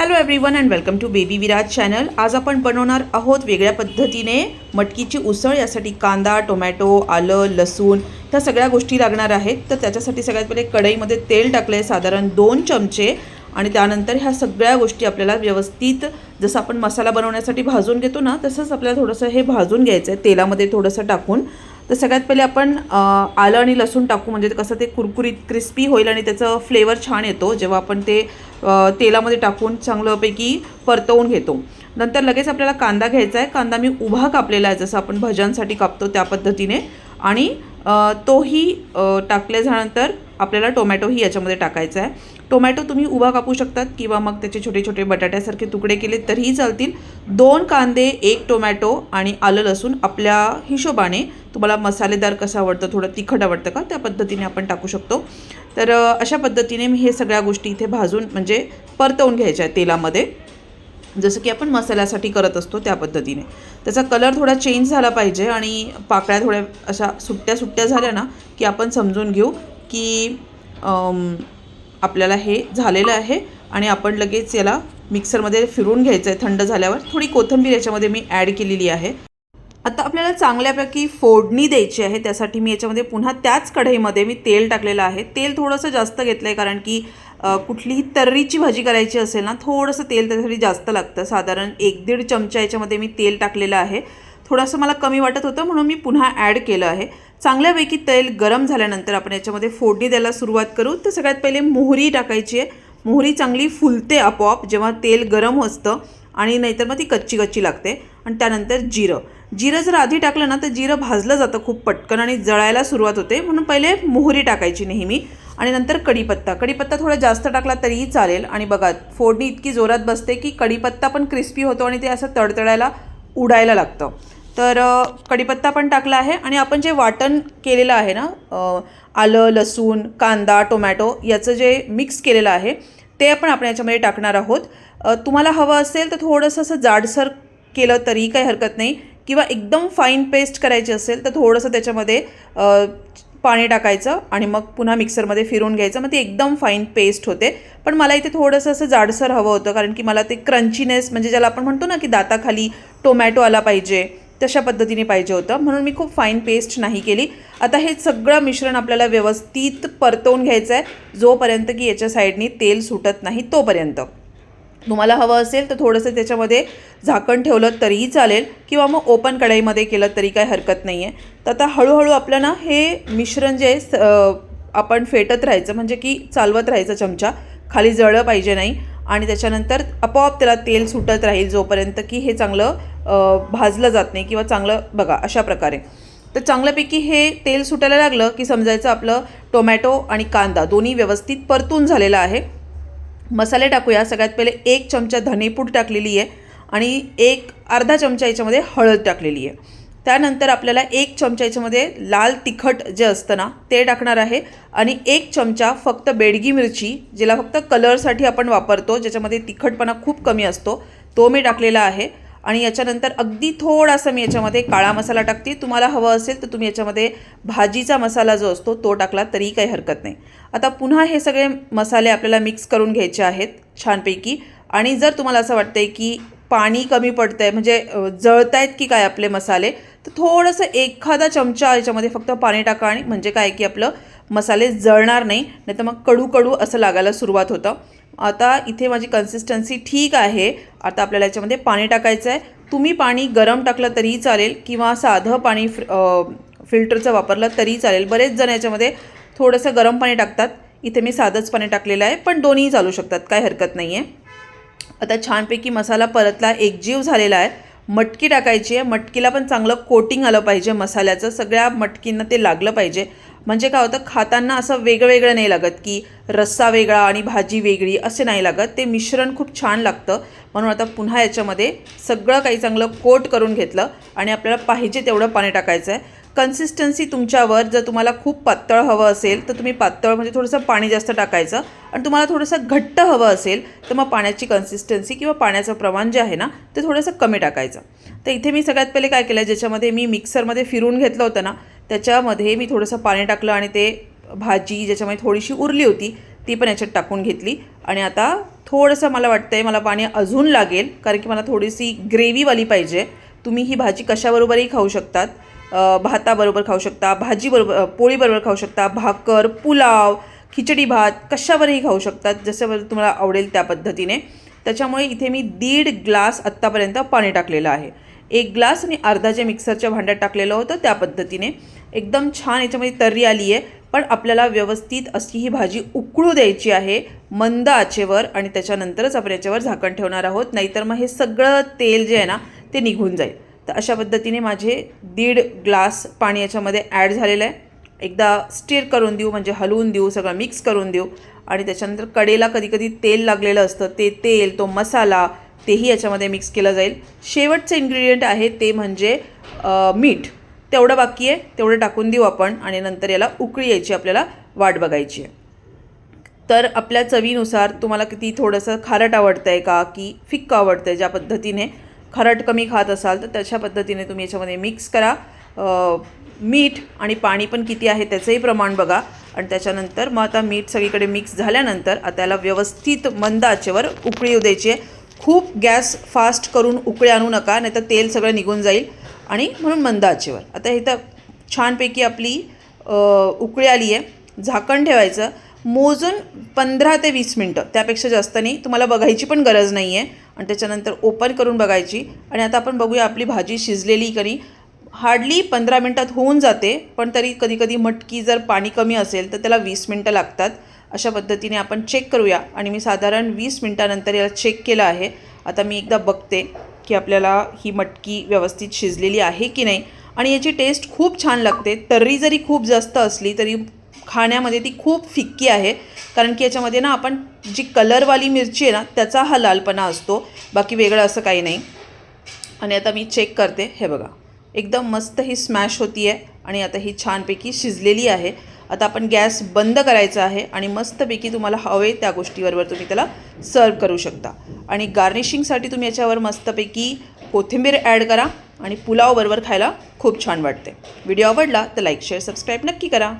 Hello everyone and welcome to baby Viraj channel आज आपण बनवणार आहोत वेगळ्या पद्धतीने मटकीची उसळ यासाठी कांदा टोमॅटो आलं लसूण ह्या सगळ्या गोष्टी लागणार आहेत. तर त्याच्यासाठी सगळ्यात पहिले कढईमध्ये तेल टाकलं आहे साधारण दोन चमचे आणि त्यानंतर ह्या सगळ्या गोष्टी आपल्याला व्यवस्थित जसं आपण मसाला बनवण्यासाठी भाजून घेतो ना तसंच आपल्याला थोडंसं हे भाजून घ्यायचं आहे तेलामध्ये थोडंसं टाकून. तर सगळ्यात पहिले आपण आलं आणि लसूण टाकू म्हणजे कसं ते कुरकुरीत क्रिस्पी होईल आणि त्याचं फ्लेवर छान येतो. जेव्हा आपण ते तेलामध्ये टाकून चांगल्यापैकी परतवून घेतो. नंतर लगेच आपल्याला कांदा घ्यायचा आहे. कांदा मी उभा कापलेला आहे जसं आपण भज्यांसाठी कापतो त्या पद्धतीने. आणि तोही टाकल्या झाल्यानंतर आपल्याला टोमॅटोही याच्यामध्ये टाकायचा आहे. टोमॅटो तुम्ही उभा कापू शकतात किंवा मग त्याचे छोटे छोटे बटाट्यासारखे तुकडे केले तरीही चालतील. दोन कांदे एक टोमॅटो आणि आलं लसूण आपल्या हिशोबाने. तुम्हाला मसालेदार कसं आवडतं थोडं तिखट आवडतं का? त्या पद्धतीने आपण टाकू शकतो. तर अशा पद्धतीने मी हे सगळ्या गोष्टी इथे भाजून म्हणजे परतवून घ्यायच्या आहे तेलामध्ये. जसं की आपण मसाल्यासाठी करत असतो त्या पद्धतीने. त्याचा कलर थोडा चेंज झाला पाहिजे आणि पाकळ्या थोड्या अशा सुट्ट्या सुट्ट्या झाल्या ना की आपण समजून घेऊ. की आपल्याला हे झालेलं आहे आणि आपण लगेच याला मिक्सरमध्ये फिरून घ्यायचं आहे थंड झाल्यावर. थोडी कोथिंबीर याच्यामध्ये मी ॲड केलेली आहे. आता आपल्याला चांगल्यापैकी फोडणी द्यायची आहे त्यासाठी मी याच्यामध्ये पुन्हा त्याच कढईमध्ये मी तेल टाकलेलं आहे. तेल थोडंसं जास्त घेतलं आहे कारण की कुठलीही तर्रीची भाजी करायची असेल ना थोडंसं तेल त्यासाठी जास्त लागतं. साधारण एक दीड चमचा याच्यामध्ये मी तेल टाकलेलं आहे. थोडंसं मला कमी वाटत होतं म्हणून मी पुन्हा ॲड केलं आहे. चांगल्यापैकी तेल गरम झाल्यानंतर आपण याच्यामध्ये फोडणी द्यायला सुरुवात करू. तर सगळ्यात पहिले मोहरी टाकायची आहे. मोहरी चांगली फुलते आपोआप जेव्हा तेल गरम असतं आणि नाहीतर मग ती कच्ची कच्ची लागते. आणि त्यानंतर जिरं. जिरं जर आधी टाकलं ना तर जिरं भाजलं जातं खूप पटकन आणि जळायला सुरुवात होते. म्हणून पहिले मोहरी टाकायची नेहमी. आणि नंतर कढीपत्ता. कढीपत्ता थोडा जास्त टाकला तरीही चालेल. आणि बघा फोडणी इतकी जोरात बसते की कढीपत्ता पण क्रिस्पी होतो आणि ते असं तडतडायला उडायला लागतं. तर कढीपत्ता पण टाकला आहे आणि आपण जे वाटण केलेलं आहे ना आलं लसूण कांदा टोमॅटो याचं जे मिक्स केलेलं आहे ते आपण आपण याच्यामध्ये टाकणार आहोत. तुम्हाला हवं असेल तर थोडंसं असं जाडसर केलं तरी काही हरकत नाही. किंवा एकदम फाईन पेस्ट करायची असेल तर थोडंसं त्याच्यामध्ये पाणी टाकायचं आणि मग पुन्हा मिक्सरमध्ये फिरून घ्यायचं. मग ती एकदम फाईन पेस्ट होते. पण मला इथे थोडंसं असं जाडसर हवं होतं कारण की मला ते क्रंचीनेस म्हणजे ज्याला आपण म्हणतो ना की दाताखाली टोमॅटो आला पाहिजे तशा पद्धतीने पाहिजे होतं. म्हणून मी खूप फाईन पेस्ट नाही केली. आता हे सगळं मिश्रण आपल्याला व्यवस्थित परतवून घ्यायचं आहे जोपर्यंत की याच्या साईडनी तेल सुटत नाही तोपर्यंत. तुम्हाला हवं असेल तर थोडंसं त्याच्यामध्ये झाकण ठेवलं तरीही चालेल किंवा मग ओपन कढाईमध्ये केलं तरी काय हरकत नाही आहे तर आता हळूहळू आपलं ना हे मिश्रण जे स- आपण फेटत राहायचं म्हणजे की चालवत राहायचं चमचा खाली जळलं पाहिजे नाही. आणि त्याच्यानंतर आपोआप त्याला तेल सुटत राहील जोपर्यंत की हे चांगलं भाजलं जात नाही किंवा चांगलं बघा अशा प्रकारे. तर चांगल्यापैकी हे तेल सुटायला लागलं की समजायचं आपलं टोमॅटो आणि कांदा दोन्ही व्यवस्थित परतून झालेलं आहे. मसाले टाकूया. सगळ्यात पहिले एक चमचा धनेपूड टाकलेली आहे आणि एक अर्धा चमचा याच्यामध्ये हळद टाकलेली आहे. त्यानंतर आपल्याला एक चमचा याच्यामध्ये लाल तिखट जे असतं ना ते टाकणार आहे. आणि एक चमचा फक्त बेडगी मिरची ज्याला फक्त कलरसाठी आपण वापरतो ज्याच्यामध्ये तिखटपणा खूप कमी असतो तो मी टाकलेला आहे. आणि याच्यानंतर अगदी थोडासा मी याच्यामध्ये काळा मसाला टाकते. तुम्हाला हवं असेल तर तुम्ही याच्यामध्ये भाजीचा मसाला जो असतो तो टाकला तरी काही हरकत नाही. आता पुन्हा हे सगळे मसाले आपल्याला मिक्स करून घ्यायचे आहेत छानपैकी. आणि जर तुम्हाला असं वाटतंय की पाणी कमी पडतं आहे म्हणजे जळत आहेत की काय आपले मसाले तर थोडंसं एखादा चमचा याच्यामध्ये फक्त पाणी टाका आणि म्हणजे काय की आपलं मसाले जळणार नाही नाही तर मग कडू कडू असं लागायला सुरुवात होतं. आता इथे माझी कन्सिस्टन्सी ठीक आहे. आता आपल्याला याच्यामध्ये पाणी टाकायचं आहे तुम्ही पाणी गरम टाकलं तरीही चालेल किंवा साधं पाणी फिल्टरचं वापरलं तरीही चालेल. बरेच जण याच्यामध्ये थोडंसं गरम पाणी टाकतात. इथे मी साधंच पाणी टाकलेलं आहे पण दोन्ही चालू शकतात. काय हरकत नाही आहे आता छानपैकी मसाला परतला एकजीव झालेला आहे. मटकी टाकायची आहे. मटकीला पण चांगलं कोटिंग आलं पाहिजे मसाल्याचं. सगळ्या मटकींना ते लागलं पाहिजे. म्हणजे काय होतं खाताना असं वेगळं वेगळं नाही लागत की रस्सा वेगळा आणि भाजी वेगळी असे नाही लागत. ते मिश्रण खूप छान लागतं. म्हणून आता पुन्हा याच्यामध्ये सगळं काही चांगलं कोट करून घेतलं आणि आपल्याला पाहिजे तेवढं पाणी टाकायचं आहे. कन्सिस्टन्सी तुमच्यावर जर तुम्हाला खूप पातळ हवं असेल तर तुम्ही पातळ म्हणजे थोडंसं पाणी जास्त टाकायचं. आणि तुम्हाला थोडंसं घट्ट हवं असेल तर मग पाण्याची कन्सिस्टन्सी किंवा पाण्याचं प्रमाण जे आहे ना ते थोडंसं कमी टाकायचं. तर इथे मी सगळ्यात पहिले काय केलं ज्याच्यामध्ये मी मिक्सरमध्ये फिरून घेतलं होतं ना त्याच्यामध्ये मी थोडंसं पाणी टाकलं आणि ते भाजी ज्याच्यामध्ये थोडीशी उरली होती ती पण याच्यात टाकून घेतली. आणि आता थोडंसं मला वाटतं आहे मला पाणी अजून लागेल कारण की मला थोडीशी ग्रेव्हीवाली पाहिजे. तुम्ही ही भाजी कशाबरोबरही खाऊ शकतात. भाताबरोबर खाऊ शकता भाजीबरोबर पोळीबरोबर खाऊ शकता भाकर पुलाव खिचडी भात कशावरही खाऊ शकतात जसं तुम्हाला आवडेल त्या पद्धतीने. त्याच्यामुळे इथे मी दीड ग्लास आत्तापर्यंत पाणी टाकलेलं आहे. एक ग्लास आणि अर्धा जे मिक्सरच्या भांड्यात टाकलेलं होतं त्या पद्धतीने. एकदम छान याच्यामध्ये तर्री आली आहे पण आपल्याला व्यवस्थित अशी ही भाजी उकळू द्यायची आहे मंद आचेवर आणि त्याच्यानंतरच आपण याच्यावर झाकण ठेवणार आहोत नाहीतर मग हे सगळं तेल जे आहे ना ते निघून जाईल. तर अशा पद्धतीने माझे दीड ग्लास पाणी याच्यामध्ये ॲड झालेलं आहे. एकदा स्टीर करून देऊ म्हणजे हलवून देऊ सगळं मिक्स करून देऊ. आणि त्याच्यानंतर कडेला कधीकधी तेल लागलेलं असतं ते तेल तो मसाला तेही याच्यामध्ये मिक्स केलं जाईल. शेवटचं इन्ग्रेडियंट आहे ते म्हणजे मीठ. तेवढं बाकी आहे तेवढं टाकून देऊ आपण आणि नंतर याला उकळी यायची आपल्याला वाट बघायची आहे. तर आपल्या चवीनुसार तुम्हाला किती थोडंसं खारट आवडतं आहे का की फिक्क आवडतं आहे ज्या पद्धतीने खारट कमी खात असाल तर त्याच्या पद्धतीने तुम्ही याच्यामध्ये मिक्स करा. मीठ आणि पाणी पण किती आहे त्याचंही प्रमाण बघा. आणि त्याच्यानंतर मग आता मीठ सगळीकडे मिक्स झाल्यानंतर आता याला व्यवस्थित मंद आचेवर उकळी येऊ द्यायची आहे. खूप गॅस फास्ट करून उकळी आणू नका नाही तर तेल सगळं निघून जाईल. आणि म्हणून मंद आचेवर. आता हे तर छानपैकी आपली उकळी आली आहे. झाकण ठेवायचं. मोजून पंधरा ते वीस मिनटं. त्यापेक्षा जास्त नाही. तुम्हाला बघायची पण गरज नाही आहे आणि त्याच्यानंतर ओपन करून बघायची. आणि आता आपण बघूया आपली भाजी शिजलेली कधी हार्डली पंधरा मिनटात होऊन जाते. पण तरी कधीकधी मटकी जर पाणी कमी असेल तर त्याला वीस मिनटं लागतात. अशा पद्धतीने आपण चेक करूया. आणि मी साधारण वीस मिनटानंतर याला चेक केलं आहे. आता मी एकदा बघते की आपल्याला ही मटकी व्यवस्थित शिजलेली आहे की नाही. आणि याची टेस्ट खूप छान लागते. तर्री जरी खूप जास्त असली तरी खाण्यामध्ये ती खूप फिक्की आहे. कारण की याच्यामध्ये ना आपण जी कलरवाली मिरची आहे ना त्याचा हा लालपणा असतो. बाकी वेगळं असं काही नाही. आणि आता मी चेक करते. हे बघा. एकदम मस्त ही स्मॅश होती आहे. आणि आता ही छानपैकी शिजलेली आहे. आता आपण गॅस बंद करायचा आहे. आणि मस्तपैकी तुम्हाला हवे त्या गोष्टीबरोबर तुम्ही त्याला सर्व करू शकता. आणि गार्निशिंगसाठी तुम्ही याच्यावर मस्तपैकी कोथिंबीर ॲड करा. आणि पुलावबरोबर खायला खूप छान वाटते. व्हिडिओ आवडला तर लाईक शेअर सबस्क्राईब नक्की करा.